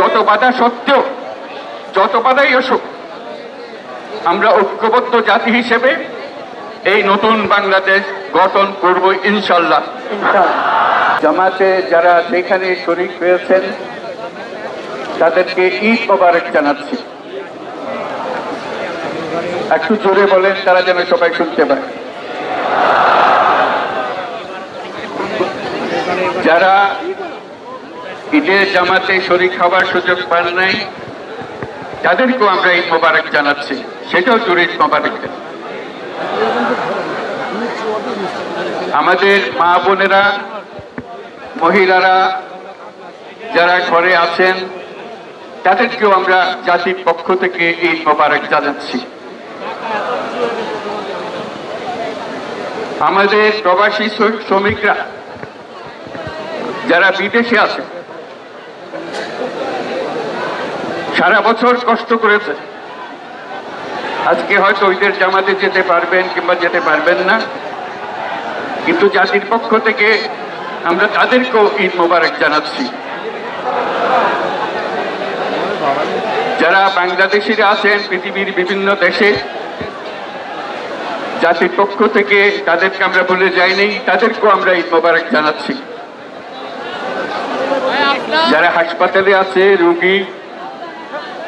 শত বাধা সত্ত্বেও যত বাধাই আসুক আমরা ঐক্যবদ্ধ জাতি হিসেবে এই নতুন বাংলাদেশ গঠন করব ইনশাল্লাহ জামাতে যারা সেখানে শরিক হয়েছেন তাদেরকে ঈদ মোবারক জানাচ্ছি। একটু জোরে বলেন তারা যেন সবাই শুনতে পায়। যারা ঈদের জামাতে শরীর হওয়ার সুযোগ পান নাই তাদেরকেও আমরা ঈদ মোবারক জানাচ্ছি, সেটাও ঈদ মোবারক। আমাদের মা বোনেরা, মহিলারা যারা ঘরে আছেন, তাদেরকেও আমরা জাতির পক্ষ থেকে ঈদ মোবারক জানাচ্ছি আমাদের প্রবাসী শ্রমিকরা, যারা বিদেশে আছে সারা বছর কষ্ট করেছে। আজকে হয়তো ঈদের জামাতে যেতে পারবেন কিংবা যেতে পারবেন না। কিন্তু জাতির পক্ষ থেকে আমরা তাদেরকেও ঈদ মোবারক জানাচ্ছি। যারা বাংলাদেশিরা আছেন, পৃথিবীর বিভিন্ন দেশে, জাতির পক্ষ থেকে তাদেরকে আমরা বলে যাইনি তাদেরকেও আমরা ঈদ মোবারক জানাচ্ছি। যারা হাসপাতালে আছে, রোগী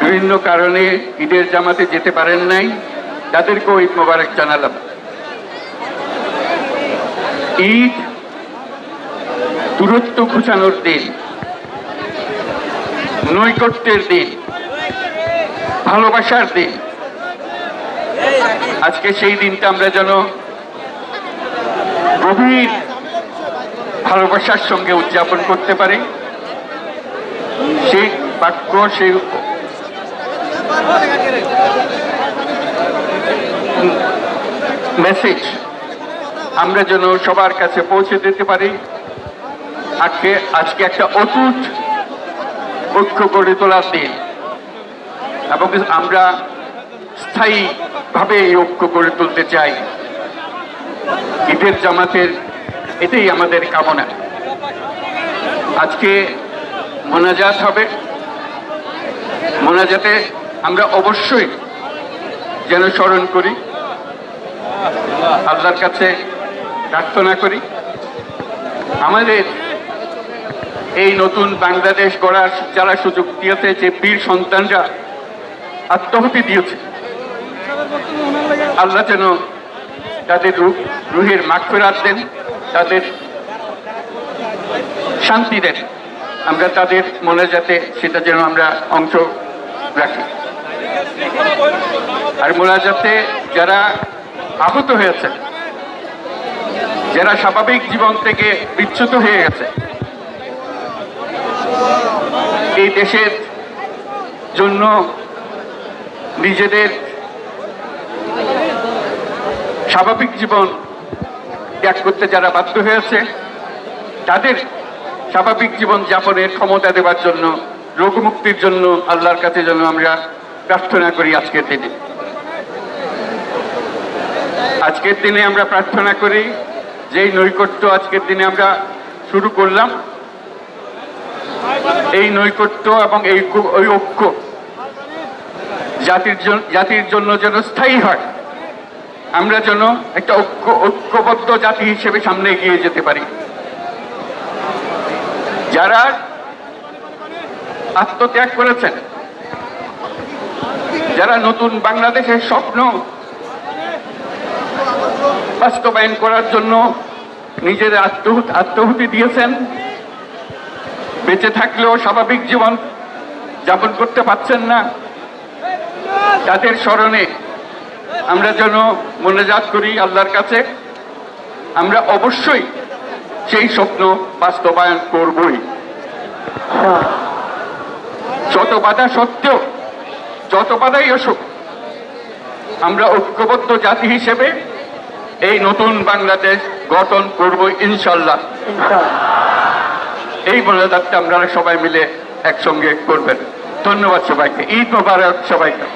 বিভিন্ন কারণে ঈদের জামাতে যেতে পারেন নাই। তাদেরকেও ঈদ মোবারক জানালাম। ঈদ দূরত্ব ঘুচানোর দিন, নৈকট্যের দিন, ভালোবাসার দিন। আজকে সেই দিনটা আমরা যেন গভীর ভালোবাসার সঙ্গে উদযাপন করতে পারি। সেই বাক্য, সেই মেসেজ আমরা যেন সবার কাছে পৌঁছে দিতে পারি। আজকে আজকে একটা অটুট ঐক্য গড়ে তোলার দিন। এবং আমরা স্থায়ীভাবে এই ঐক্য গড়ে তুলতে চাই। ঈদের জামাতের এটাই আমাদের কামনা। আজকে মোনাজাত হবে। মোনাজাতে আমরা অবশ্যই যেন স্মরণ করি, আল্লাহর কাছে প্রার্থনা করি। আমাদের এই নতুন বাংলাদেশ গড়ার যারা সুযোগ দিয়েছে, যে বীর সন্তানরা আত্মহতি দিয়েছে, আল্লাহ যেন তাদের রূপ রুহের মাগফিরাত দেন, তাদের শান্তি দেন। আমরা তাদের মনে যাতে সেটা যেন আমরা অংশ রাখি। আর মোনাজাতে যারা আহত হয়েছে, যারা স্বাভাবিক জীবন থেকে বিচ্যুত হয়ে গেছে, এই দেশের জন্য নিজেদের স্বাভাবিক জীবন ত্যাগ করতে যারা বাধ্য হয়েছে, তাদের স্বাভাবিক জীবন যাপনের ক্ষমতা দেওয়ার জন্য, রোগমুক্তির জন্য আল্লাহর কাছে যেন আমরা প্রার্থনা করি আজকের দিনে। আজকের দিনে আমরা প্রার্থনা করি, যেই নৈকট্য আজকের দিনে আমরা শুরু করলাম, এই নৈকট্য এবং এই ওই ঐক্য জাতির জাতির জন্য যেন স্থায়ী হয়, আমরা যেন একটা ঐক্য, ঐক্যবদ্ধ জাতি হিসেবে সামনে এগিয়ে যেতে পারি। যারা আত্মত্যাগ করেছেন যারা নতুন বাংলাদেশের স্বপ্ন বাস্তবায়ন করার জন্য নিজের আত্মহুত আত্মহুতি দিয়েছেন বেঁচে থাকলেও স্বাভাবিক জীবন যাপন করতে পারছেন না তাদের স্মরণে আমরা যেন মনোজাত করি আল্লাহর কাছে আমরা অবশ্যই সেই স্বপ্ন বাস্তবায়ন করবই। যত বাধা সত্ত্বেও যত বাধাই আসুক আমরা ঐক্যবদ্ধ জাতি হিসেবে এই নতুন বাংলাদেশ গঠন করব ইনশাল্লাহ। এই মনোজাতটা আপনারা সবাই মিলে একসঙ্গে করবেন। ধন্যবাদ সবাইকে। ঈদ মোবারক সবাইকে।